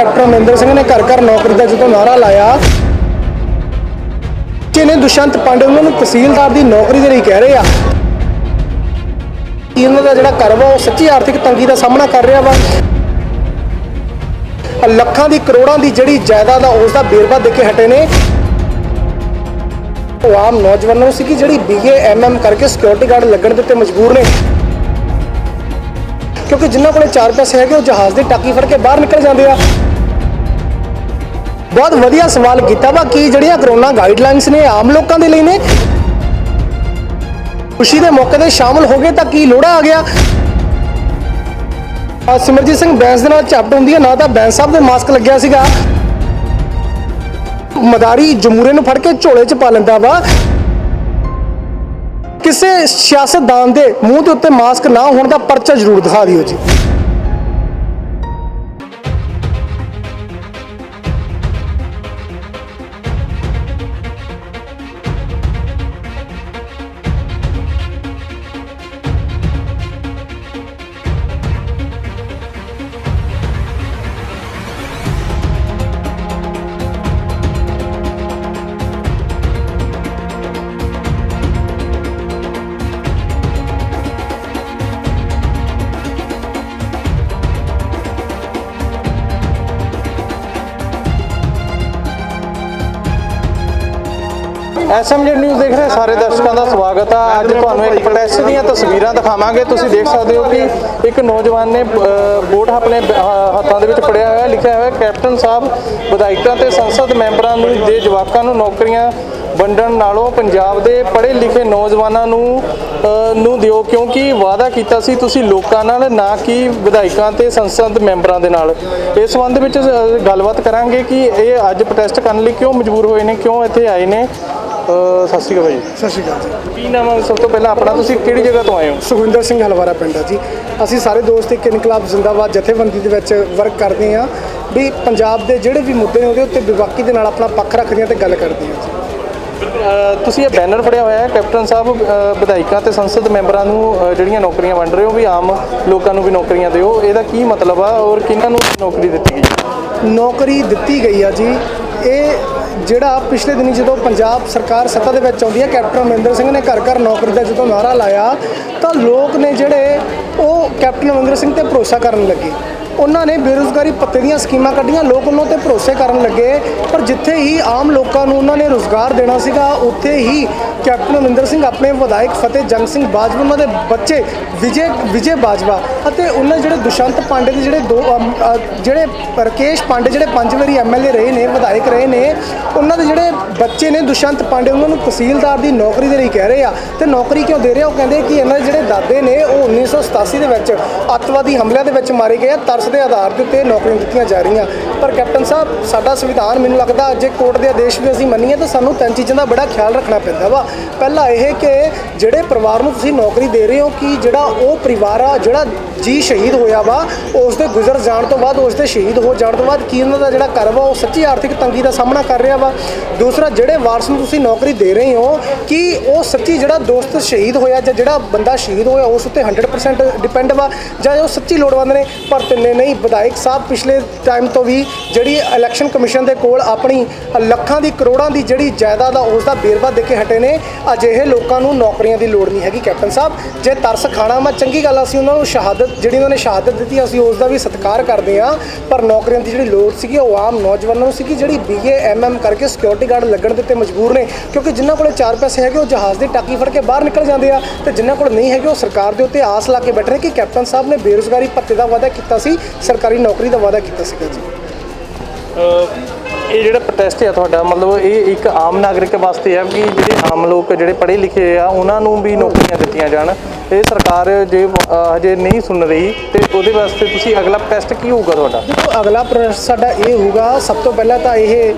Doctor Amarinder Singh ਨੇ ਘਰ ਘਰ ਨੌਕਰੀ ਦਾ ਜਦੋਂ ਨਾਰਾ ਲਾਇਆ ਕਿ ਨੇ ਦੁਸ਼ਯੰਤ ਪਾਂਡੇ ਉਹਨਾਂ ਨੂੰ ਤਹਿਸੀਲਦਾਰ ਦੀ ਨੌਕਰੀ ਦੇ ਲਈ ਕਹਿ ਰਹੇ ਆ। ਕਿ ਇਹਨਾਂ ਦਾ ਜਿਹੜਾ ਘਰ ਵਾ, ਉਹ ਸੱਚੀ ਆਰਥਿਕ ਤੰਗੀ ਦਾ ਸਾਹਮਣਾ ਕਰ ਰਿਹਾ ਵਾ? ਲੱਖਾਂ ਦੀ ਕਰੋੜਾਂ ਦੀ ਜਿਹੜੀ ਜਾਇਦਾਦ ਆ ਉਸ ਦਾ ਬੇਰਵਾ ਦੇ ਕੇ ਹਟੇ ਨੇ। ਉਹ ਆਮ ਨੌਜਵਾਨਾਂ ਨੂੰ ਸੀ ਕਿ ਜਿਹੜੀ ਬੀਏ ਐਮਐਮ ਕਰਕੇ ਸਿਕਿਉਰਿਟੀ ਗਾਰਡ ਲੱਗਣ ਦੇ ਉੱਤੇ ਮਜਬੂਰ ਨੇ। ਕਿਉਂਕਿ ਜਿਨ੍ਹਾਂ ਕੋਲੇ ਚਾਰ ਪੈਸੇ ਹੈਗੇ, ਉਹ ਜਹਾਜ਼ ਦੀ ਟਾਕੀ ਫੜ ਕੇ ਬਾਹਰ ਨਿਕਲ ਜਾਂਦੇ ਆ। ਬਹੁਤ ਵਧੀਆ ਸਵਾਲ ਕੀਤਾ ਵਾ ਕਿ ਜਿਹੜੀਆਂ ਕਰੋਨਾ ਗਾਈਡਲਾਈਨਸ ਨੇ, ਆਮ ਲੋਕਾਂ ਦੇ ਲਈ ਨੇ, ਖੁਸ਼ੀ ਦੇ ਮੌਕੇ ਤੇ ਸ਼ਾਮਲ ਹੋ ਗਏ ਤਾਂ ਕੀ ਲੋੜਾ ਆ ਗਿਆ? ਸਿਮਰਜੀਤ ਸਿੰਘ ਬੈਂਸ ਦੇ ਨਾਲ ਝਪਟ ਹੁੰਦੀ ਹੈ, ਨਾ ਤਾਂ ਬੈਂਸ ਸਾਹਿਬ ਦੇ ਮਾਸਕ ਲੱਗਿਆ ਸੀਗਾ। ਮਦਾਰੀ ਜਮੂਰੇ ਨੂੰ ਫੜ ਕੇ ਝੋਲੇ 'ਚ ਪਾ ਲੈਂਦਾ ਵਾ। ਕਿਸੇ ਸਿਆਸਤਦਾਨ ਦੇ ਮੂੰਹ ਦੇ ਉੱਤੇ ਮਾਸਕ ਨਾ ਹੋਣ ਦਾ ਪਰਚਾ ਜ਼ਰੂਰ ਦਿਖਾ ਦਿਓ ਜੀ। ਐਸਐਮਜੀ ਨਿਊਜ਼ ਦੇਖ ਰਹੇ ਸਾਰੇ ਦਰਸ਼ਕਾਂ ਦਾ ਸਵਾਗਤ ਆ। ਅੱਜ ਤੁਹਾਨੂੰ ਇੱਕ ਪ੍ਰੋਟੈਸਟ ਦੀਆਂ ਤਸਵੀਰਾਂ ਦਿਖਾਵਾਂਗੇ। ਤੁਸੀਂ ਦੇਖ ਸਕਦੇ ਹੋ ਕਿ ਇੱਕ ਨੌਜਵਾਨ ਨੇ ਅ, ਬੋਰਡ ਆਪਣੇ ਹੱਥਾਂ ਦੇ ਵਿੱਚ ਫੜਿਆ ਹੋਇਆ ਲਿਖਿਆ ਹੋਇਆ ਕੈਪਟਨ ਸਾਹਿਬ ਵਿਧਾਇਕਾਂ ਤੇ ਸੰਸਦ ਮੈਂਬਰਾਂ ਨੂੰ ਦੇ ਜਵਾਕਾਂ ਨੂੰ ਨੌਕਰੀਆਂ ਵੰਡਣ ਨਾਲੋਂ ਪੰਜਾਬ ਦੇ ਪੜ੍ਹੇ ਲਿਖੇ ਨੌਜਵਾਨਾਂ ਨੂੰ ਨੂੰ ਦਿਓ ਕਿਉਂਕਿ ਵਾਅਦਾ ਕੀਤਾ ਸੀ ਤੁਸੀਂ ਲੋਕਾਂ ਨਾਲ ਨਾ ਕਿ ਵਿਧਾਇਕਾਂ ਤੇ ਸੰਸਦ ਮੈਂਬਰਾਂ ਦੇ ਨਾਲ। ਇਸ ਸੰਬੰਧ ਵਿੱਚ ਗੱਲਬਾਤ ਕਰਾਂਗੇ ਕਿ ਇਹ ਅੱਜ ਪ੍ਰੋਟੈਸਟ ਕਰਨ ਲਈ ਕਿਉਂ ਮਜਬੂਰ ਹੋਏ ਨੇ ਕਿਉਂ ਇੱਥੇ ਆਏ ਨੇ ਸਤਿ ਸ਼੍ਰੀ ਅਕਾਲ ਭਾਈ ਸਤਿ ਸ਼੍ਰੀ ਅਕਾਲ ਜੀ। ਕੀ ਨਾਮ ਹੈ ਸਭ ਤੋਂ ਪਹਿਲਾਂ ਆਪਣਾ ਤੁਸੀਂ ਕਿਹੜੀ ਜਗ੍ਹਾ ਤੋਂ ਆਏ ਹੋ? ਸੁਖਵਿੰਦਰ ਸਿੰਘ ਹਲਵਾਰਾ ਪਿੰਡ ਆ ਜੀ। ਅਸੀਂ ਸਾਰੇ ਦੋਸਤ ਇੱਕ ਇਨਕਲਾਬ ਜ਼ਿੰਦਾਬਾਦ ਜਥੇਬੰਦੀ ਦੇ ਵਿੱਚ ਵਰਕ ਕਰਦੇ ਆ ਵੀ ਪੰਜਾਬ ਦੇ ਜਿਹੜੇ ਵੀ ਮੁੱਦੇ ਨੇ ਉਹਦੇ ਉੱਤੇ ਵਿਵਾਕੀ ਦੇ ਨਾਲ ਆਪਣਾ ਪੱਖ ਰੱਖਦੇ ਆ ਤੇ ਗੱਲ ਕਰਦੇ ਆ ਜੀ। ਤੁਸੀਂ ਇਹ ਬੈਨਰ ਫੜਿਆ ਹੋਇਆ ਹੈ ਕੈਪਟਨ ਸਾਹਿਬ ਵਿਧਾਇਕਾਂ ਤੇ ਸੰਸਦ ਮੈਂਬਰਾਂ ਨੂੰ ਜਿਹੜੀਆਂ ਨੌਕਰੀਆਂ ਵੰਡ ਰਹੇ ਹੋ ਵੀ ਆਮ ਲੋਕਾਂ ਨੂੰ ਵੀ ਨੌਕਰੀਆਂ ਦਿਓ ਇਹਦਾ ਕੀ ਮਤਲਬ ਆ ਔਰ ਕਿਹਨਾਂ ਨੂੰ ਨੌਕਰੀ ਦਿੱਤੀ ਗਈ? ਨੌਕਰੀ ਦਿੱਤੀ ਗਈ ਆ ਜੀ। ਇਹ ਜਿਹੜਾ ਪਿਛਲੇ ਦਿਨੀ ਜਦੋਂ ਪੰਜਾਬ ਸਰਕਾਰ ਸੱਤਾ ਦੇ ਵਿੱਚ ਆਉਂਦੀ ਹੈ, ਕੈਪਟਨ ਅਮਰਿੰਦਰ ਸਿੰਘ ਨੇ ਘਰ ਘਰ ਨੌਕਰੀ ਦਾ ਜਦੋਂ ਨਾਰਾ ਲਾਇਆ, ਤਾਂ ਲੋਕ ਨੇ ਜਿਹੜੇ ਉਹ ਕੈਪਟਨ ਅਮਰਿੰਦਰ ਸਿੰਘ ਤੇ ਭਰੋਸਾ ਕਰਨ ਲੱਗੇ। ਉਹਨਾਂ ਨੇ ਬੇਰੁਜ਼ਗਾਰੀ ਪੱਤੇ ਦੀਆਂ ਸਕੀਮਾਂ ਕੱਢੀਆਂ, ਲੋਕ ਉਹਨਾਂ ਤੇ ਭਰੋਸੇ ਕਰਨ ਲੱਗੇ। ਪਰ ਜਿੱਥੇ ਹੀ ਆਮ ਲੋਕਾਂ ਨੂੰ ਉਹਨਾਂ ਨੇ ਰੋਜ਼ਗਾਰ ਦੇਣਾ ਸੀਗਾ, ਉੱਥੇ ਹੀ ਕੈਪਟਨ ਅਮਰਿੰਦਰ ਸਿੰਘ ਆਪਣੇ ਵਿਧਾਇਕ ਫਤਿਹ ਜੰਗ ਸਿੰਘ ਬਾਜਵਾ ਉਹਨਾਂ ਦੇ ਬੱਚੇ ਵਿਜੇ ਵਿਜੇ ਬਾਜਵਾ ਅਤੇ ਉਹਨਾਂ ਜਿਹੜੇ ਦੁਸ਼ਯੰਤ ਪਾਂਡੇ ਦੇ ਜਿਹੜੇ ਦੋ ਜਿਹੜੇ ਰਕੇਸ਼ ਪਾਂਡੇ ਜਿਹੜੇ ਪੰਜ ਵਾਰੀ ਐਮਐਲਏ ਰਹੇ ਨੇ, ਵਿਧਾਇਕ ਰਹੇ ਨੇ, ਉਹਨਾਂ ਦੇ ਜਿਹੜੇ ਬੱਚੇ ਨੇ ਦੁਸ਼ਯੰਤ ਪਾਂਡੇ, ਉਹਨਾਂ ਨੂੰ ਤਹਿਸੀਲਦਾਰ ਦੀ ਨੌਕਰੀ ਦੇ ਲਈ ਕਹਿ ਰਹੇ ਆ ਤੇ ਨੌਕਰੀ ਕਿਉਂ ਦੇ ਰਹੇ ਆ? ਉਹ ਕਹਿੰਦੇ ਕਿ ਇਹਨਾਂ ਦੇ ਜਿਹੜੇ ਦਾਦੇ ਨੇ, ਉਹ 1987 ਦੇ ਵਿੱਚ ਅੱਤਵਾਦੀ ਹਮਲਿਆਂ ਦੇ ਵਿੱਚ ਮਾਰੇ ਗਏ ਆ, ਤਰਸ ਦੇ ਆਧਾਰ ਦੇ ਉੱਤੇ ਨੌਕਰੀਆਂ ਦਿੱਤੀਆਂ ਜਾ ਰਹੀਆਂ। ਪਰ ਕੈਪਟਨ ਸਾਹਿਬ, ਸਾਡਾ ਸੰਵਿਧਾਨ ਮੈਨੂੰ ਲੱਗਦਾ ਜੇ ਕੋਰਟ ਦੇ ਆਦੇਸ਼ ਵੀ ਅਸੀਂ ਮੰਨੀਏ ਤਾਂ ਸਾਨੂੰ ਤਿੰਨ ਚੀਜ਼ਾਂ ਦਾ ਬੜਾ ਖਿਆਲ ਰੱਖਣਾ ਪੈਂਦਾ ਵਾ। ਪਹਿਲਾ ਇਹ ਕਿ ਜਿਹੜੇ ਪਰਿਵਾਰ ਨੂੰ ਤੁਸੀਂ ਨੌਕਰੀ ਦੇ ਰਹੇ ਹੋ, ਕਿ ਜਿਹੜਾ ਉਹ ਪਰਿਵਾਰ ਆ, ਜਿਹੜਾ ਜੀ ਸ਼ਹੀਦ ਹੋਇਆ ਵਾ ਉਸ ਦੇ ਗੁਜ਼ਰ ਜਾਣ ਤੋਂ ਬਾਅਦ ਉਸ ਦੇ ਸ਼ਹੀਦ ਹੋ ਜਾਣ ਤੋਂ ਬਾਅਦ ਕੀ ਉਹਨਾਂ ਦਾ ਜਿਹੜਾ ਘਰ ਵਾ ਉਹ ਸੱਚੀ ਆਰਥਿਕ ਤੰਗੀ ਦਾ ਸਾਹਮਣਾ ਕਰ ਰਿਹਾ ਵਾ? ਦੂਸਰਾ, ਜਿਹੜੇ ਵਾਰਸ ਨੂੰ ਤੁਸੀਂ ਨੌਕਰੀ ਦੇ ਰਹੇ ਹੋ, ਕਿ ਉਹ ਸੱਚੀ ਜਿਹੜਾ ਦੋਸਤ ਸ਼ਹੀਦ ਹੋਇਆ ਜਾਂ ਜਿਹੜਾ ਬੰਦਾ ਸ਼ਹੀਦ ਹੋਇਆ, ਉਸ ਉੱਤੇ 100% ਡਿਪੈਂਡ ਵਾ? ਜਾਂ ਉਹ ਸੱਚੀ ਲੋੜਵੰਦ ਨੇ? ਪਰ ਤਿੰਨੇ ਨਹੀਂ, ਵਿਧਾਇਕ ਸਾਹਿਬ ਪਿਛਲੇ ਟਾਈਮ ਤੋਂ ਵੀ ਜਿਹੜੀ ਇਲੈਕਸ਼ਨ ਕਮਿਸ਼ਨ ਦੇ ਕੋਲ ਆਪਣੀ ਲੱਖਾਂ ਦੀ, ਕਰੋੜਾਂ ਦੀ ਜਿਹੜੀ ਜਾਇਦਾਦ ਆ ਉਸ ਦਾ ਬੇਰਵਾ ਦੇ ਕੇ ਹਟੇ ਨੇ। ਅਜਿਹੇ ਲੋਕਾਂ ਨੂੰ ਨੌਕਰੀਆਂ ਦੀ ਲੋੜ ਨਹੀਂ ਹੈਗੀ, ਕੈਪਟਨ ਸਾਹਿਬ। ਜੇ ਤਰਸ ਖਾਣਾ ਮੈਂ ਚੰਗੀ ਗੱਲ ਅਸੀਂ ਉਹਨਾਂ ਨੂੰ ਸ਼ਹਾਦਤ ਜਿਹੜੀ ਉਹਨਾਂ ਨੇ ਸ਼ਹਾਦਤ ਦਿੱਤੀ ਅਸੀਂ ਉਸ ਦਾ ਵੀ ਸਤਿਕਾਰ ਕਰਦੇ ਹਾਂ। ਪਰ ਨੌਕਰੀਆਂ ਦੀ ਜਿਹੜੀ ਲੋੜ ਸੀਗੀ, ਉਹ ਆਮ ਨੌਜਵਾਨਾਂ ਨੂੰ ਸੀਗੀ, ਜਿਹੜੀ ਬੀਏ ਐਮਐਮ ਕਰਕੇ ਸਿਕਿਉਰਿਟੀ ਗਾਰਡ ਲੱਗਣ ਦੇ ਉੱਤੇ ਮਜਬੂਰ ਨੇ। ਕਿਉਂਕਿ ਜਿਨ੍ਹਾਂ ਕੋਲ ਚਾਰ ਪੈਸੇ ਹੈਗੇ, ਉਹ ਜਹਾਜ਼ ਦੀ ਟਾਕੀ ਫੜ ਕੇ ਬਾਹਰ ਨਿਕਲ ਜਾਂਦੇ ਆ। ਤੇ ਜਿਨ੍ਹਾਂ ਕੋਲ ਨਹੀਂ ਹੈਗੇ, ਉਹ ਸਰਕਾਰ ਦੇ ਉੱਤੇ ਆਸ ਲਾ ਕੇ ਬੈਠੇ ਨੇ ਕਿ ਕੈਪਟਨ ਸਾਹਿਬ ਨੇ ਬੇਰੁਜ਼ਗਾਰੀ ਭੱਤੇ ਦਾ ਵਾਅਦਾ ਕੀਤਾ ਸੀ, ਸਰਕਾਰੀ ਨੌਕਰੀ ਦਾ ਵਾਅਦਾ ਕੀਤਾ ਸੀਗਾ ਜੀ। ਇਹ ਜਿਹੜਾ ਪ੍ਰੋਟੈਸਟ ਹੈ ਤੁਹਾਡਾ, ਮਤਲਬ ਇਹ ਇੱਕ ਆਮ ਨਾਗਰਿਕ ਵਾਸਤੇ ਹੈ ਕਿ ਜਿਹੜੇ ਆਮ ਲੋਕ, ਜਿਹੜੇ ਪੜ੍ਹੇ ਲਿਖੇ ਆ, ਉਹਨਾਂ ਨੂੰ ਵੀ ਨੌਕਰੀਆਂ ਦਿੱਤੀਆਂ ਜਾਣ। ਇਹ ਸਰਕਾਰ ਜੇ ਹਜੇ ਨਹੀਂ ਸੁਣ ਰਹੀ ਤੇ ਉਹਦੇ ਵਾਸਤੇ ਤੁਸੀਂ ਅਗਲਾ ਪ੍ਰੋਟੈਸਟ ਕੀ ਹੋਊਗਾ ਤੁਹਾਡਾ? ਦੇਖੋ, ਅਗਲਾ ਪ੍ਰਸ਼ਨ ਸਾਡਾ ਇਹ ਹੋਊਗਾ, ਸਭ ਤੋਂ ਪਹਿਲਾਂ ਤਾਂ ਇਹ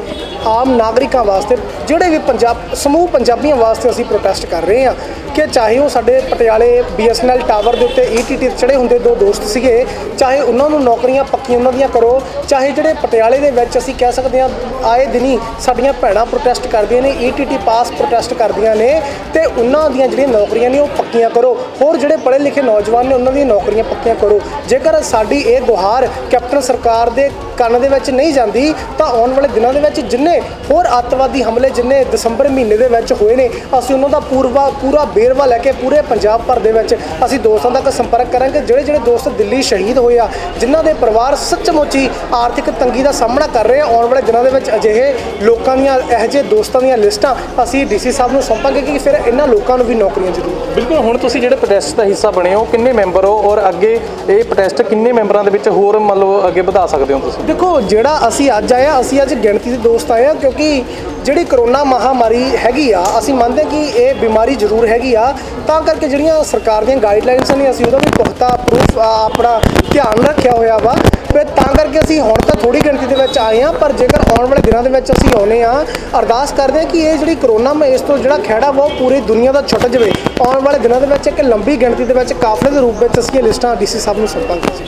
ਆਮ ਨਾਗਰਿਕਾਂ ਵਾਸਤੇ, ਜਿਹੜੇ ਵੀ ਪੰਜਾਬ, ਸਮੂਹ ਪੰਜਾਬੀਆਂ ਵਾਸਤੇ ਅਸੀਂ ਪ੍ਰੋਟੈਸਟ ਕਰ ਰਹੇ ਹਾਂ ਕਿ ਚਾਹੇ ਉਹ ਸਾਡੇ ਪਟਿਆਲੇ BSNL ਟਾਵਰ ਦੇ ਉੱਤੇ ETT ਚੜੇ ਹੁੰਦੇ ਦੋ ਦੋਸਤ ਸੀਗੇ, ਚਾਹੇ ਉਹਨਾਂ ਨੂੰ ਨੌਕਰੀਆਂ ਪੱਕੀਆਂ ਉਹਨਾਂ ਦੀਆਂ ਕਰੋ, ਚਾਹੇ ਜਿਹੜੇ ਪਟਿਆਲੇ ਦੇ ਵਿੱਚ ਅਸੀਂ ਕਹਿ ਸਕਦੇ ਹਾਂ, ਆਏ ਦਿਨੀ ਸਾਡੀਆਂ ਭੈਣਾਂ ਪ੍ਰੋਟੈਸਟ ਕਰਦੀਆਂ ਨੇ ETT ਪਾਸ ਪ੍ਰੋਟੈਸਟ ਕਰਦੀਆਂ ਨੇ, ਤੇ ਉਹਨਾਂ ਦੀਆਂ ਜਿਹੜੀਆਂ ਨੌਕਰੀਆਂ ਨੇ ਉਹ ਪੱਕੀਆਂ ਕਰੋ। ਹੋਰ ਜਿਹੜੇ ਪੜ੍ਹੇ ਲਿਖੇ ਨੌਜਵਾਨ ਨੇ, ਉਹਨਾਂ ਦੀਆਂ ਨੌਕਰੀਆਂ ਪੱਕੀਆਂ ਕਰੋ। ਜੇਕਰ ਸਾਡੀ ਇਹ ਗੁਹਾਰ ਕੈਪਟਨ ਸਰਕਾਰ ਦੇ ਕੰਨ ਦੇ ਵਿੱਚ ਨਹੀਂ ਜਾਂਦੀ, ਤਾਂ ਆਉਣ ਵਾਲੇ ਦਿਨਾਂ ਦੇ ਵਿੱਚ ਜਿੰਨੇ ਹੋਰ ਅੱਤਵਾਦੀ ਹਮਲੇ ਜਿੰਨੇ ਦਸੰਬਰ ਮਹੀਨੇ ਦੇ ਵਿੱਚ ਹੋਏ ਨੇ, ਅਸੀਂ ਉਹਨਾਂ ਦਾ ਪੂਰਵਾ, ਪੂਰਾ ਬੇਰਵਾ ਲੈ ਕੇ ਪੂਰੇ ਪੰਜਾਬ ਭਰ ਦੇ ਵਿੱਚ ਅਸੀਂ ਦੋਸਤਾਂ ਤੱਕ ਸੰਪਰਕ ਕਰਾਂਗੇ। ਜਿਹੜੇ ਜਿਹੜੇ ਦੋਸਤ ਦਿੱਲੀ ਸ਼ਹੀਦ ਹੋਏ ਆ, ਜਿਨ੍ਹਾਂ ਦੇ ਪਰਿਵਾਰ ਸੱਚਮੁੱਚੀ ਆਰਥਿਕ ਤੰਗੀ ਦਾ ਸਾਹਮਣਾ ਕਰ ਰਹੇ ਆ, ਆਉਣ ਵਾਲੇ ਦਿਨਾਂ ਦੇ ਵਿੱਚ ਅਜਿਹੇ ਲੋਕਾਂ ਦੀਆਂ, ਇਹੋ ਜਿਹੇ ਦੋਸਤਾਂ ਦੀਆਂ ਲਿਸਟਾਂ ਅਸੀਂ ਡੀਸੀ ਸਾਹਿਬ ਨੂੰ ਸੌਂਪਾਂਗੇ ਕਿ ਫਿਰ ਇਹਨਾਂ ਲੋਕਾਂ ਨੂੰ ਵੀ ਨੌਕਰੀਆਂ ਜ਼ਰੂਰ ਬਿਲਕੁਲ, ਹੁਣ ਤੁਸੀਂ ਜਿਹੜੇ ਪ੍ਰੋਟੈਸਟ ਦਾ ਹਿੱਸਾ ਬਣੇ ਹੋ, ਕਿੰਨੇ ਮੈਂਬਰ ਹੋ, ਔਰ ਅੱਗੇ ਇਹ ਪ੍ਰੋਟੈਸਟ ਕਿੰਨੇ ਮੈਂਬਰਾਂ ਦੇ ਵਿੱਚ ਹੋਰ ਮਤਲਬ ਅੱਗੇ ਵਧਾ ਸਕਦੇ ਹੋ ਤੁਸੀਂ? ਦੇਖੋ, ਜਿਹੜਾ ਅਸੀਂ ਅੱਜ ਆਏ ਆ, ਅਸੀਂ ਅੱਜ ਗਿਣਤੀ ਦੇ ਦੋਸਤ ਆਏ ਆ, ਕਿਉਂਕਿ ਜਿਹੜੀ ਕਰੋਨਾ ਮਹਾਮਾਰੀ ਹੈਗੀ ਆ, ਅਸੀਂ ਮੰਨਦੇ ਕਿ ਇਹ ਬਿਮਾਰੀ ਜ਼ਰੂਰ ਹੈਗੀ ਆ। ਤਾਂ ਕਰਕੇ ਜਿਹੜੀਆਂ ਸਰਕਾਰ ਦੀਆਂ ਗਾਈਡਲਾਈਨਸ ਨੇ, ਅਸੀਂ ਉਹਦਾ ਵੀ ਪੁਖਤਾ ਪ੍ਰੂਫ ਆਪਣਾ ਧਿਆਨ ਰੱਖਿਆ ਹੋਇਆ ਵਾ। ਤੇ ਤਾਂ ਕਰਕੇ ਅਸੀਂ ਹੁਣ ਤਾਂ ਥੋੜੀ ਗਿਣਤੀ ਦੇ ਵਿੱਚ ਆਏ ਆ, ਪਰ ਜੇਕਰ ਆਉਣ ਵਾਲੇ ਦਿਨਾਂ ਦੇ ਵਿੱਚ ਅਸੀਂ ਆਉਨੇ ਆ, ਅਰਦਾਸ ਕਰਦੇ ਆ ਕਿ ਇਹ ਜਿਹੜੀ ਕਰੋਨਾ ਮੈਂ, ਇਸ ਤੋਂ ਜਿਹੜਾ ਖਹਿੜਾ ਵਾ, ਉਹ ਪੂਰੀ ਦੁਨੀਆ ਦਾ ਛੁੱਟ ਜਾਵੇ। ਆਉਣ ਵਾਲੇ ਦਿਨਾਂ ਦੇ ਵਿੱਚ ਇੱਕ ਲੰਬੀ ਗਿਣਤੀ ਦੇ ਵਿੱਚ ਕਾਫਲੇ ਦੇ ਰੂਪ ਵਿੱਚ ਅਸੀਂ ਇਹ ਲਿਸਟਾਂ ਡੀਸੀ ਸਾਹਿਬ ਨੂੰ ਸੌਂਪਾਂਗੇ ਜੀ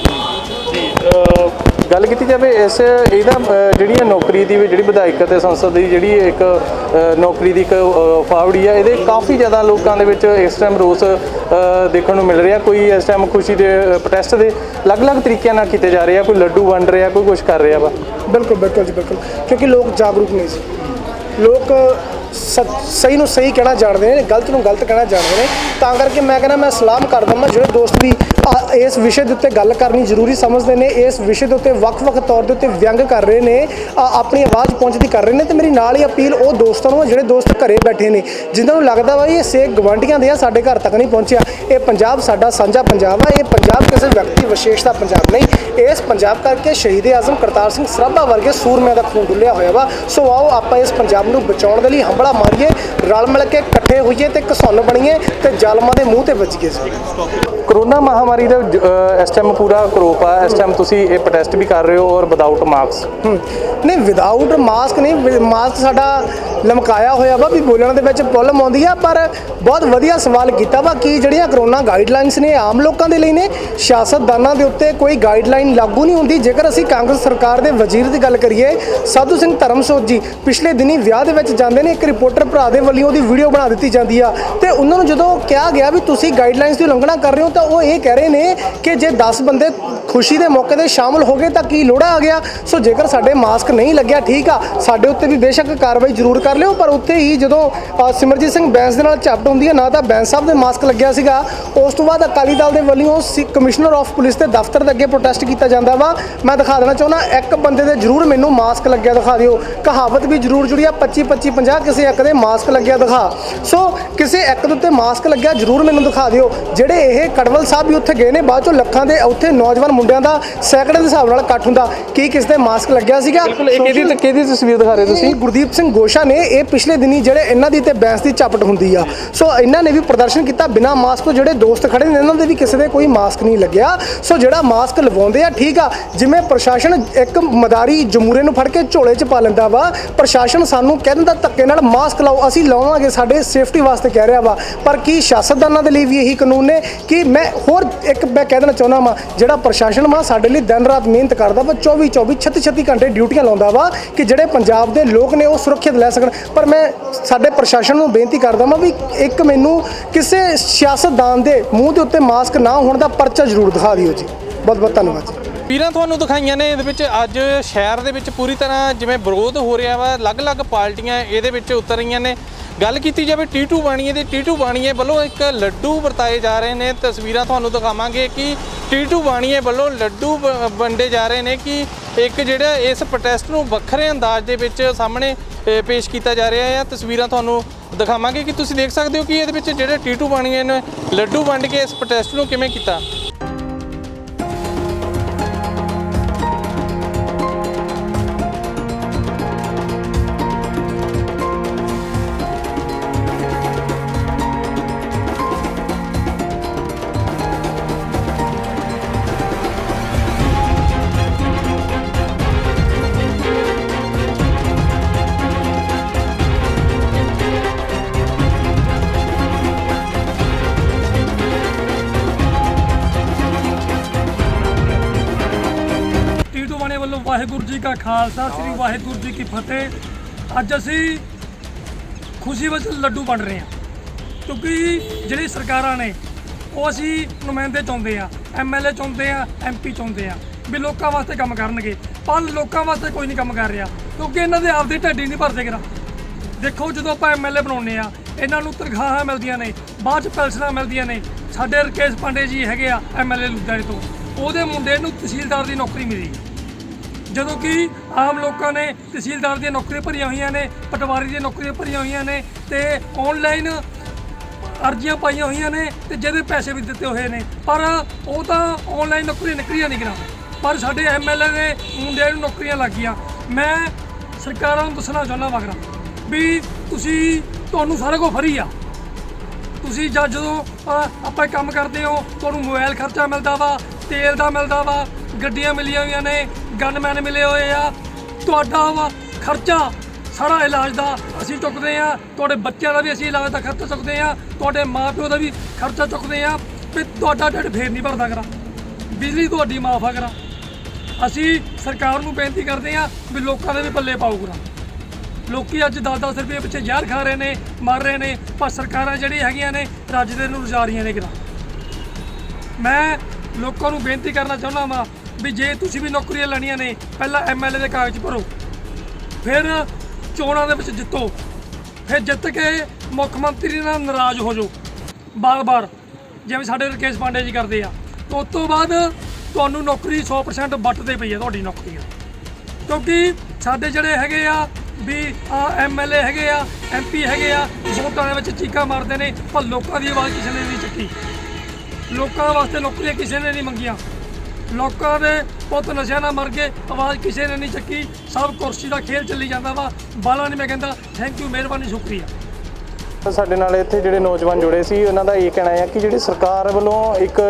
ਗੱਲ ਕੀਤੀ ਜਾਵੇ ਇਸ, ਇਹਦਾ ਜਿਹੜੀ ਇਹ ਨੌਕਰੀ ਦੀ ਵੀ ਜਿਹੜੀ ਵਿਧਾਇਕ ਅਤੇ ਸੰਸਦ ਦੀ ਜਿਹੜੀ ਇੱਕ ਨੌਕਰੀ ਦੀ ਇੱਕ ਫਾਵੜੀ ਆ, ਇਹਦੇ ਕਾਫੀ ਜ਼ਿਆਦਾ ਲੋਕਾਂ ਦੇ ਵਿੱਚ ਇਸ ਟਾਈਮ ਰੋਸ ਦੇਖਣ ਨੂੰ ਮਿਲ ਰਿਹਾ। ਕੋਈ ਇਸ ਟਾਈਮ ਖੁਸ਼ੀ ਦੇ ਪ੍ਰੋਟੈਸਟ ਦੇ ਅਲੱਗ-ਅਲੱਗ ਤਰੀਕਿਆਂ ਨਾਲ ਕੀਤੇ ਜਾ ਰਹੇ ਆ, ਕੋਈ ਲੱਡੂ ਵੰਡ ਰਿਹਾ, ਕੋਈ ਕੁਝ ਕਰ ਰਿਹਾ ਵਾ। ਬਿਲਕੁਲ ਬਿਲਕੁਲ ਜੀ, ਬਿਲਕੁਲ। ਕਿਉਂਕਿ ਲੋਕ ਜਾਗਰੂਕ ਨਹੀਂ ਸੀ। ਲੋਕ ਸ- ਸਹੀ ਨੂੰ ਸਹੀ ਕਹਿਣਾ ਜਾਣਦੇ ਨੇ, ਗਲਤ ਨੂੰ ਗਲਤ ਕਹਿਣਾ ਜਾਣਦੇ ਨੇ। ਤਾਂ ਕਰਕੇ ਮੈਂ ਕਹਿੰਦਾ, ਮੈਂ ਸਲਾਮ ਕਰਦਾ ਮੈਂ ਜਿਹੜੇ ਦੋਸਤ ਵੀ ਇਸ ਵਿਸ਼ੇ ਦੇ ਉੱਤੇ ਗੱਲ ਕਰਨੀ ਜ਼ਰੂਰੀ ਸਮਝਦੇ ਨੇ, ਇਸ ਵਿਸ਼ੇ ਦੇ ਉੱਤੇ ਵੱਖ-ਵੱਖ ਤੌਰ ਦੇ ਉੱਤੇ ਵਿਅੰਗ ਕਰ ਰਹੇ ਨੇ ਆਪਣੀ ਆਵਾਜ਼ ਪਹੁੰਚਦੀ ਕਰ ਰਹੇ ਨੇ ਤੇ ਮੇਰੀ ਨਾਲ ਹੀ ਅਪੀਲ ਉਹ ਦੋਸਤਾਂ ਨੂੰ ਜਿਹੜੇ ਦੋਸਤ ਘਰੇ ਬੈਠੇ ਨੇ, ਜਿਨ੍ਹਾਂ ਨੂੰ ਲੱਗਦਾ ਵਾ ਇਹ ਸੇਕ ਗਵਾਂਢੀਆਂ ਦੇ ਆ, ਸਾਡੇ ਘਰ ਤੱਕ ਨਹੀਂ ਪਹੁੰਚਿਆ। ਇਹ ਪੰਜਾਬ ਸਾਡਾ ਸਾਂਝਾ ਪੰਜਾਬ ਆ, ਇਹ ਪੰਜਾਬ ਕਿਸੇ ਵਿਅਕਤੀ ਵਿਸ਼ੇਸ਼ ਦਾ ਪੰਜਾਬ ਨਹੀਂ। ਇਸ ਪੰਜਾਬ ਕਰਕੇ ਸ਼ਹੀਦ ਆਜ਼ਮ ਕਰਤਾਰ ਸਿੰਘ ਸਰਾਭਾ ਵਰਗੇ ਸੂਰਮਿਆਂ ਦਾ ਖੂਨ ਡੁੱਲਿਆ ਹੋਇਆ ਵਾ। ਸੋ ਆਓ ਆਪਾਂ ਇਸ ਪੰਜਾਬ ਨੂੰ ਬਚਾਉਣ ਦੇ ਲਈ ਹੰਬਲਾ ਮਾਰੀਏ, ਰਲ ਮਿਲ ਕੇ ਇਕੱਠੇ ਹੋਈਏ ਤੇ ਘਸੁੰਨ ਬਣੀਏ ਤੇ ਜ਼ਾਲਮਾਂ ਦੇ ਮੂੰਹ ਤੇ ਵੱਜੀਏ ਕਰੋਨਾ ਮਹਾਮਾਰੀ ਦਾ ਇਸ ਟਾਈਮ ਪੂਰਾ ਕਰੋਪ ਆ, ਇਸ ਟਾਈਮ ਤੁਸੀਂ ਇਹ ਪ੍ਰੋਟੈਸਟ ਵੀ ਕਰ ਰਹੇ ਹੋ ਔਰ ਵਿਦਆਊਟ ਮਾਰਕਸ ਨਹੀਂ ਵਿਦਆਊਟ ਮਾਸਕ ਨਹੀਂ ਮਾਸਕ ਸਾਡਾ ਲਮਕਾਇਆ ਹੋਇਆ ਵਾ, ਵੀ ਬੋਲਣ ਦੇ ਵਿੱਚ ਪ੍ਰੋਬਲਮ ਆਉਂਦੀ ਆ, ਪਰ ਬਹੁਤ ਵਧੀਆ ਸਵਾਲ ਕੀਤਾ ਵਾ ਕਿ ਜਿਹੜੀਆਂ ਕਰੋਨਾ ਗਾਈਡਲਾਈਨਸ ਨੇ, ਆਮ ਲੋਕਾਂ ਦੇ ਲਈ ਨੇ, ਸਿਆਸਤਦਾਨਾਂ ਦੇ ਉੱਤੇ ਕੋਈ ਗਾਈਡਲਾਈਨ ਲਾਗੂ ਨਹੀਂ ਹੁੰਦੀ। ਜੇਕਰ ਅਸੀਂ ਕਾਂਗਰਸ ਸਰਕਾਰ ਦੇ ਵਜ਼ੀਰ ਦੀ ਗੱਲ ਕਰੀਏ, ਸਾਧੂ ਸਿੰਘ ਧਰਮਸੋਤ ਜੀ ਪਿਛਲੇ ਦਿਨੀ ਵਿਆਹ ਦੇ ਵਿੱਚ ਜਾਂਦੇ ਨੇ, ਇੱਕ ਰਿਪੋਰਟਰ ਭਰਾ ਦੇ ਵੱਲੋਂ ਉਹਦੀ ਵੀਡੀਓ ਬਣਾ ਦਿੱਤੀ ਜਾਂਦੀ ਆ। ਤੇ ਉਹਨਾਂ ਨੂੰ ਜਦੋਂ ਕਿਹਾ ਗਿਆ ਵੀ ਤੁਸੀਂ ਗਾਈਡਲਾਈਨਸ ਦੀ ਉਲੰਘਣਾ ਕਰ ਰਹੇ ਹੋ, ਤਾਂ ਉਹ ਇਹ ਕਹਿ ਰਹੇ ਨੇ ਕਿ ਜੇ 10 ਬੰਦੇ ਖੁਸ਼ੀ ਦੇ ਮੌਕੇ ਤੇ ਸ਼ਾਮਲ ਹੋ ਗਏ ਤਾਂ ਕੀ ਲੋੜਾ ਆ ਗਿਆ? ਸੋ ਜੇਕਰ ਸਾਡੇ ਮਾਸਕ ਨਹੀਂ ਲੱਗਿਆ ਠੀਕ ਆ ਸਾਡੇ ਉੱਤੇ ਵੀ ਬੇਸ਼ੱਕ ਕਾਰਵਾਈ ਜ਼ਰੂਰ ਕਰ ਲਿਓ ਪਰ ਉੱਥੇ ਹੀ ਜਦੋਂ ਅ, ਸਿਮਰਜੀਤ ਸਿੰਘ ਬੈਂਸ ਦੇ ਨਾਲ ਝਪਟ ਹੁੰਦੀ ਹੈ ਨਾ ਤਾਂ ਬੈਂਸ ਸਾਹਿਬ ਦੇ ਮਾਸਕ ਲੱਗਿਆ ਸੀਗਾ। ਉਸ ਤੋਂ ਬਾਅਦ ਅਕਾਲੀ ਦਲ ਦੇ ਵੱਲੋਂ ਸੀ- ਕਮਿਸ਼ਨਰ ਆਫ ਪੁਲਿਸ ਦੇ ਦਫ਼ਤਰ ਦੇ ਅੱਗੇ ਪ੍ਰੋਟੈਸਟ ਕੀਤਾ ਜਾਂਦਾ ਵਾ। ਮੈਂ ਦਿਖਾ ਦੇਣਾ ਚਾਹੁੰਦਾ ਇੱਕ ਬੰਦੇ ਦੇ ਜ਼ਰੂਰ ਮੈਨੂੰ ਮਾਸਕ ਲੱਗਿਆ ਦਿਖਾ ਦਿਓ। ਕਹਾਵਤ ਵੀ ਜ਼ਰੂਰ ਜੁੜੀ ਆ 25 25 50 ਕਿਸੇ ਇੱਕ ਦੇ ਮਾਸਕ ਲੱਗਿਆ ਦਿਖਾ। ਸੋ ਕਿਸੇ ਇੱਕ ਦੇ ਉੱਤੇ ਮਾਸਕ ਲੱਗਿਆ ਜ਼ਰੂਰ ਮੈਨੂੰ ਦਿਖਾ ਦਿਓ। ਜਿਹੜੇ ਇਹ ਕੜਵਲ ਸਾਹਿਬ ਵੀ ਉੱਥੇ ਗਏ ਨੇ ਬਾਅਦ ਚੋਂ ਲੱਖਾਂ ਦੇ ਉੱਥੇ ਨੌਜਵਾਨ ਮੁੰਡਿਆਂ ਦਾ ਸੈਂਕੜੇ ਦੇ ਹਿਸਾਬ ਨਾਲ ਇਕੱਠ ਹੁੰਦਾ। ਕੀ ਕਿਸ ਦੇ ਮਾਸਕ ਲੱਗਿਆ ਸੀਗਾ? ਬਿਲਕੁਲ ਇਹ ਕਿਹਦੀ ਤੇ ਕਿਹਦੀ ਤਸਵੀਰ ਦਿਖਾ ਰਹੇ ਤੁਸੀਂ? ਤੁਸੀਂ ਗੁਰਦੀਪ ਸਿੰਘ ਗੋਸ਼ਾ ਨੇ ਇਹ ਪਿਛਲੇ ਦਿਨੀ ਜਿਹੜੇ ਇਹਨਾਂ ਦੀ ਤੇ ਬੈਂਸ ਦੀ ਝਪਟ ਹੁੰਦੀ ਆ। ਸੋ ਇਹਨਾਂ ਨੇ ਵੀ ਪ੍ਰਦਰਸ਼ਨ ਕੀਤਾ ਬਿਨਾ ਮਾਸਕ ਤੋਂ। ਜਿਹੜੇ ਦੋਸਤ ਖੜੇ ਨੇ ਇਹਨਾਂ ਦੇ ਵੀ ਕਿਸੇ ਦੇ ਕੋਈ ਮਾਸਕ ਨਹੀਂ ਲੱਗਿਆ। ਸੋ ਜਿਹੜਾ ਮਾਸਕ ਲਵਾਉਂਦੇ ਆ ਠੀਕ ਆ ਜਿਵੇਂ ਪ੍ਰਸ਼ਾਸਨ ਇੱਕ ਮਦਾਰੀ ਜਮੂਰੇ ਨੂੰ ਫੜ ਕੇ ਝੋਲੇ 'ਚ ਪਾ ਲੈਂਦਾ ਵਾ ਪ੍ਰਸ਼ਾਸਨ ਸਾਨੂੰ ਕਹਿ ਦਿੰਦਾ ਧੱਕੇ ਨਾਲ ਮਾਸਕ ਲਾਓ ਅਸੀਂ ਲਾਵਾਂਗੇ ਸਾਡੇ ਸੇਫਟੀ ਵਾਸਤੇ ਕਹਿ ਰਿਹਾ ਵਾ। ਪਰ ਕੀ ਸਿਆਸਤਦਾਨਾਂ ਦੇ ਲਈ ਵੀ ਇਹੀ ਕਾਨੂੰਨ ਨੇ? ਕਿ ਮੈਂ ਹੋਰ ਇੱਕ ਮੈਂ ਕਹਿ ਦੇਣਾ ਚਾਹੁੰਦਾ ਵਾਂ ਜਿਹੜਾ ਪ੍ਰਸ਼ਾਸਨ ਪ੍ਰਸ਼ਾਸਨ ਵਾ ਸਾਡੇ ਲਈ ਦਿਨ ਰਾਤ ਮਿਹਨਤ ਕਰਦਾ ਵਾ 24 24 36 36 ਘੰਟੇ ਡਿਊਟੀਆਂ ਲਾਉਂਦਾ ਵਾ ਕਿ ਜਿਹੜੇ ਪੰਜਾਬ ਦੇ ਲੋਕ ਨੇ ਉਹ ਸੁਰੱਖਿਅਤ ਲੈ ਸਕਣ। ਪਰ ਮੈਂ ਸਾਡੇ ਪ੍ਰਸ਼ਾਸਨ ਨੂੰ ਬੇਨਤੀ ਕਰਦਾ ਵਾਂ ਵੀ ਇੱਕ ਮੈਨੂੰ ਕਿਸੇ ਸਿਆਸਤਦਾਨ ਦੇ ਮੂੰਹ ਦੇ ਉੱਤੇ ਮਾਸਕ ਨਾ ਹੋਣ ਦਾ ਪਰਚਾ ਜ਼ਰੂਰ ਦਿਖਾ ਦਿਓ ਜੀ। ਬਹੁਤ ਬਹੁਤ ਧੰਨਵਾਦ ਜੀ। ਵੀਰਾਂ ਤੁਹਾਨੂੰ ਦਿਖਾਈਆਂ ਨੇ, ਇਹਦੇ ਵਿੱਚ ਅੱਜ ਸ਼ਹਿਰ ਦੇ ਵਿੱਚ ਪੂਰੀ ਤਰ੍ਹਾਂ ਜਿਵੇਂ ਵਿਰੋਧ ਹੋ ਰਿਹਾ ਵਾ, ਅਲੱਗ-ਅਲੱਗ ਪਾਰਟੀਆਂ ਇਹਦੇ ਵਿੱਚ ਉਤਰ ਰਹੀਆਂ ਨੇ। ਗੱਲ ਕੀਤੀ ਜਾਵੇ ਟੀਟੂ ਬਾਣੀਏ ਦੇ ਟੀਟੂ ਬਾਣੀਏ ਵੱਲੋਂ ਇੱਕ ਲੱਡੂ ਵਰਤਾਏ ਜਾ ਰਹੇ ਨੇ। ਤਸਵੀਰਾਂ ਤੁਹਾਨੂੰ ਦਿਖਾਵਾਂਗੇ ਕਿ ਟੀਟੂ ਬਾਣੀਏ ਵੱਲੋਂ ਲੱਡੂ ਵ- ਵੰਡੇ ਜਾ ਰਹੇ ਨੇ ਕਿ ਇੱਕ ਜਿਹੜਾ ਇਸ ਪ੍ਰੋਟੈਸਟ ਨੂੰ ਵੱਖਰੇ ਅੰਦਾਜ਼ ਦੇ ਵਿੱਚ ਸਾਹਮਣੇ ਪੇਸ਼ ਕੀਤਾ ਜਾ ਰਿਹਾ ਹੈ ਤਸਵੀਰਾਂ ਤੁਹਾਨੂੰ ਦਿਖਾਵਾਂਗੇ ਕਿ ਤੁਸੀਂ ਦੇਖ ਸਕਦੇ ਹੋ ਕਿ ਇਹਦੇ ਵਿੱਚ ਜਿਹੜੇ ਟੀਟੂ ਬਾਣੀਏ ਨੇ, ਲੱਡੂ ਵੰਡ ਕੇ ਇਸ ਪ੍ਰੋਟੈਸਟ ਨੂੰ ਕਿਵੇਂ ਕੀਤਾ। ਕਾ ਖਾਲਸਾ, ਸ੍ਰੀ ਵਾਹਿਗੁਰੂ ਜੀ ਕੀ ਫਤਿਹ। ਅੱਜ ਅਸੀਂ ਖੁਸ਼ੀ ਵਿੱਚ ਲੱਡੂ ਵੰਡ ਰਹੇ ਹਾਂ। ਕਿਉਂਕਿ ਜਿਹੜੀ ਸਰਕਾਰਾਂ ਨੇ, ਉਹ ਅਸੀਂ ਨੁਮਾਇੰਦੇ ਚਾਹੁੰਦੇ ਆ ਐਮਐਲਏ ਚਾਹੁੰਦੇ ਆ ਐਮਪੀ ਚਾਹੁੰਦੇ ਆ ਵੀ ਲੋਕਾਂ ਵਾਸਤੇ ਕੰਮ ਕਰਨਗੇ। ਪਰ ਲੋਕਾਂ ਵਾਸਤੇ ਕੋਈ ਨਹੀਂ ਕੰਮ ਕਰ ਰਿਹਾ, ਕਿਉਂਕਿ ਇਹਨਾਂ ਦੇ ਆਪਦੇ ਢੱਡੀ ਨਹੀਂ ਭਰਦੇ ਕਿਰਾ। ਦੇਖੋ, ਜਦੋਂ ਆਪਾਂ ਐਮਐਲਏ ਬਣਾਉਂਦੇ ਆ ਇਹਨਾਂ ਨੂੰ ਤਨਖਾਹਾਂ ਮਿਲਦੀਆਂ ਨੇ, ਬਾਅਦ ਚ ਪੈਨਸ਼ਨਾਂ ਮਿਲਦੀਆਂ ਨੇ। ਸਾਡੇ ਰਕੇਸ਼ ਪਾਂਡੇ ਜੀ ਹੈਗੇ ਆ ਐਮਐਲਏ ਲੁਧਿਆਣੇ ਤੋਂ। ਉਹਦੇ ਮੁੰਡੇ ਨੂੰ ਤਹਿਸੀਲਦਾਰ ਦੀ ਨੌਕਰੀ ਮਿਲੀ। ਜਦੋਂ ਕਿ ਆਮ ਲੋਕਾਂ ਨੇ ਤਹਿਸੀਲਦਾਰ ਦੀਆਂ ਨੌਕਰੀਆਂ ਭਰੀਆਂ ਹੋਈਆਂ ਨੇ, ਪਟਵਾਰੀ ਦੀਆਂ ਨੌਕਰੀਆਂ ਭਰੀਆਂ ਹੋਈਆਂ ਨੇ ਤੇ ਆਨਲਾਈਨ ਅਰਜ਼ੀਆਂ ਪਾਈਆਂ ਹੋਈਆਂ ਨੇ ਤੇ ਜਿਹਦੇ ਪੈਸੇ ਵੀ ਦਿੱਤੇ ਹੋਏ ਨੇ। ਪਰ ਉਹ ਤਾਂ ਆਨਲਾਈਨ ਨੌਕਰੀਆਂ ਨਿਕਲੀਆਂ ਨਹੀਂ ਕਰਾਂ ਪਰ ਸਾਡੇ ਐਮਐਲਏ ਦੇ ਮੁੰਡਿਆਂ ਨੂੰ ਨੌਕਰੀਆਂ ਲੱਗ ਗਈਆਂ। ਮੈਂ ਸਰਕਾਰਾਂ ਨੂੰ ਦੱਸਣਾ ਚਾਹੁੰਦਾ ਵਗਰਾ ਵੀ ਤੁਸੀਂ, ਤੁਹਾਨੂੰ ਸਾਰਾ ਕੁਝ ਫਰੀ ਆ। ਤੁਸੀਂ ਜਦ ਜਦੋਂ ਆਪਾਂ ਕੰਮ ਕਰਦੇ ਹੋ, ਤੁਹਾਨੂੰ ਮੋਬਾਈਲ ਖਰਚਾ ਮਿਲਦਾ ਵਾ, ਤੇਲ ਦਾ ਮਿਲਦਾ ਵਾ, ਗੱਡੀਆਂ ਮਿਲੀਆਂ ਹੋਈਆਂ ਨੇ ਗਨਮੈਨ ਮਿਲੇ ਹੋਏ ਆ। ਤੁਹਾਡਾ ਵਾ ਖਰਚਾ, ਸਾਰਾ ਇਲਾਜ ਦਾ ਅਸੀਂ ਚੁੱਕਦੇ ਆ। ਤੁਹਾਡੇ ਬੱਚਿਆਂ ਦਾ ਵੀ ਅਸੀਂ ਇਲਾਜ ਦਾ ਖਰਚਾ ਚੁੱਕਦੇ ਆ। ਤੁਹਾਡੇ ਮਾਪਿਓ ਦਾ ਵੀ ਖਰਚਾ ਚੁੱਕਦੇ ਆ। ਵੀ ਤੁਹਾਡਾ ਢਿੱਡ ਫੇਰ ਨਹੀਂ ਭਰਦਾ ਕਰਾ। ਬਿਜਲੀ ਤੁਹਾਡੀ ਮਾਫ ਆ ਕਰਾ। ਅਸੀਂ ਸਰਕਾਰ ਨੂੰ ਬੇਨਤੀ ਕਰਦੇ ਆ ਵੀ ਲੋਕਾਂ ਦੇ ਵੀ ਪੱਲੇ ਪਾਓ ਕਰਾ। ਲੋਕੀ ਅੱਜ 10-10 ਰੁਪਏ ਪਿੱਛੇ ਜ਼ਹਿਰ ਖਾ ਰਹੇ ਨੇ, ਮਰ ਰਹੇ ਨੇ, ਪਰ ਸਰਕਾਰਾਂ ਜਿਹੜੀਆਂ ਹੈਗੀਆਂ ਨੇ, ਰੱਜ ਦੇ ਨੂੰ ਰੁਜਾ ਰਹੀਆਂ ਨੇ ਕਿਰਾ। ਮੈਂ ਲੋਕਾਂ ਨੂੰ ਬੇਨਤੀ ਕਰਨਾ ਚਾਹੁੰਦਾ ਵਾਂ ਵੀ ਜੇ ਤੁਸੀਂ ਵੀ ਨੌਕਰੀਆਂ ਲੈਣੀਆਂ ਨੇ, ਪਹਿਲਾਂ ਐਮਐਲਏ ਦੇ ਕਾਗਜ਼ ਭਰੋ। ਫਿਰ ਚੋਣਾਂ ਦੇ ਵਿੱਚ ਜਿੱਤੋ। ਫਿਰ ਜਿੱਤ ਕੇ ਮੁੱਖ ਮੰਤਰੀ ਨਾਲ ਨਾਰਾਜ਼ ਹੋ ਜਾਓ। ਬਾਰ-ਬਾਰ, ਜਿਵੇਂ ਸਾਡੇ ਰਕੇਸ਼ ਪਾਂਡੇ ਜੀ ਕਰਦੇ ਆ। ਤੇ ਉਸ ਤੋਂ ਬਾਅਦ ਤੁਹਾਨੂੰ ਨੌਕਰੀ 100% ਵੱਟਦੇ ਪਈ ਆ ਤੁਹਾਡੀ ਨੌਕਰੀ ਕਿਉਂਕਿ ਸਾਡੇ ਜਿਹੜੇ ਹੈਗੇ ਆ, ਵੀ ਆ ਐਮਐਲਏ ਹੈਗੇ ਆ ਐਮਪੀ ਹੈਗੇ ਆ, ਵੋਟਾਂ ਦੇ ਵਿੱਚ ਚੀਕਾਂ ਮਾਰਦੇ ਨੇ, ਪਰ ਲੋਕਾਂ ਦੀ ਆਵਾਜ਼ ਕਿਸੇ ਨੇ ਨਹੀਂ ਚੱਕੀ। ਲੋਕਾਂ ਵਾਸਤੇ ਨੌਕਰੀਆਂ ਕਿਸੇ ਨੇ ਨਹੀਂ ਮੰਗੀਆਂ। ਲੋਕਾਂ ਦੇ ਪੁੱਤ ਨਸ਼ਿਆਂ ਨਾਲ ਮਰ ਗਏ, ਆਵਾਜ਼ ਕਿਸੇ ਨੇ ਨਹੀਂ ਚੱਕੀ, ਸਭ ਕੁਰਸੀ ਦਾ ਖੇਲ ਚੱਲੀ ਜਾਂਦਾ ਵਾ। ਬਾਲਾ ਨਹੀਂ ਮੈਂ ਕਹਿੰਦਾ ਥੈਂਕ ਯੂ ਮਿਹਰਬਾਨੀ, ਸ਼ੁਕਰੀਆ। ਸਾਡੇ ਨਾਲ ਇੱਥੇ ਜਿਹੜੇ ਨੌਜਵਾਨ ਜੁੜੇ ਸੀ, ਉਹਨਾਂ ਦਾ ਇਹ ਕਹਿਣਾ ਹੈ ਕਿ ਜਿਹੜੀ ਸਰਕਾਰ ਵੱਲੋਂ ਇੱਕ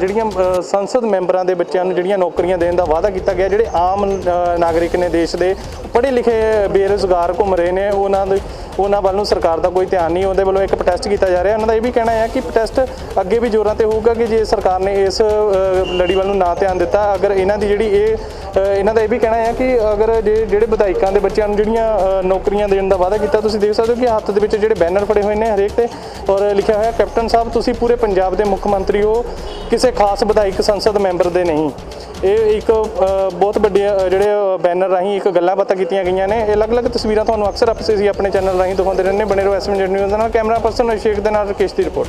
ਜਿਹੜੀਆਂ ਸੰਸਦ ਮੈਂਬਰਾਂ ਦੇ ਬੱਚਿਆਂ ਨੂੰ ਜਿਹੜੀਆਂ ਨੌਕਰੀਆਂ ਦੇਣ ਦਾ ਵਾਅਦਾ ਕੀਤਾ ਗਿਆ, ਜਿਹੜੇ ਆਮ ਨਾਗਰਿਕ ਨੇ ਦੇਸ਼ ਦੇ, ਪੜ੍ਹੇ ਲਿਖੇ ਬੇਰੁਜ਼ਗਾਰ ਘੁੰਮ ਰਹੇ ਨੇ, ਉਹਨਾਂ ਦੇ, ਉਹਨਾਂ ਵੱਲ ਨੂੰ ਸਰਕਾਰ ਦਾ ਕੋਈ ਧਿਆਨ ਨਹੀਂ, ਉਹਦੇ ਵੱਲੋਂ ਇੱਕ ਪ੍ਰੋਟੈਸਟ ਕੀਤਾ ਜਾ ਰਿਹਾ। ਉਹਨਾਂ ਦਾ ਇਹ ਵੀ ਕਹਿਣਾ ਹੈ ਕਿ ਪ੍ਰੋਟੈਸਟ ਅੱਗੇ ਵੀ ਜ਼ੋਰਾਂ ਤੇ ਹੋਊਗਾ ਕਿ ਜੇ ਸਰਕਾਰ ਨੇ ਇਸ ਲੜੀ ਵੱਲ ਨੂੰ ਨਾ ਧਿਆਨ ਦਿੱਤਾ, ਅਗਰ ਇਹਨਾਂ ਦੀ ਜਿਹੜੀ ਇਹ ਇਹਨਾਂ ਦਾ ਇਹ ਵੀ ਕਹਿਣਾ ਹੈ ਕਿ ਅਗਰ ਜੇ ਜਿਹੜੇ ਵਿਧਾਇਕਾਂ ਦੇ ਬੱਚਿਆਂ ਨੂੰ ਜਿਹੜੀਆਂ ਨੌਕਰੀਆਂ ਦੇਣ ਦਾ ਵਾਅਦਾ ਕੀਤਾ, ਤੁਸੀਂ ਦੇਖ ਸਕਦੇ ਹੋ ਕਿ ਹੱਥ ਦੇ ਵਿੱਚ ਜਿਹੜੇ ਬੈਨਰ ਫੜੇ ਹੋਏ ਨੇ ਹਰੇਕ ਤੇ ਔਰ ਲਿਖਿਆ ਹੋਇਆ, ਕੈਪਟਨ ਸਾਹਿਬ, ਤੁਸੀਂ ਪੂਰੇ ਪੰਜਾਬ ਦੇ ਮੁੱਖ ਮੰਤਰੀ ਹੋ, ਕਿਸੇ ਖਾਸ ਵਿਧਾਇਕ ਸੰਸਦ ਮੈਂਬਰ ਦੇ ਨਹੀਂ। ਇਹ ਇੱਕ ਬਹੁਤ ਵੱਡੇ ਜਿਹੜੇ ਬੈਨਰ ਰਾਹੀਂ ਇੱਕ ਗੱਲਾਂ ਬਾਤਾਂ ਕੀਤੀਆਂ ਗਈਆਂ ਨੇ। ਇਹ ਅਲੱਗ-ਅਲੱਗ ਤਸਵੀਰਾਂ ਤੁਹਾਨੂੰ ਅਕਸਰ ਅਸੀਂ ਆਪਣੇ ਚੈਨਲ ਰਾਹੀਂ ਦਿਖਾਉਂਦੇ ਰਹਿੰਦੇ ਬਣੇ ਰਹੋ ਐਸਐਮ ਨਿਊਜ਼ ਦੇ ਨਾਲ। ਕੈਮਰਾ ਪਰਸਨ ਅਸ਼ੇਕ ਦੇ ਨਾਲ ਰਕੇਸ਼ ਦੀ ਰਿਪੋਰਟ।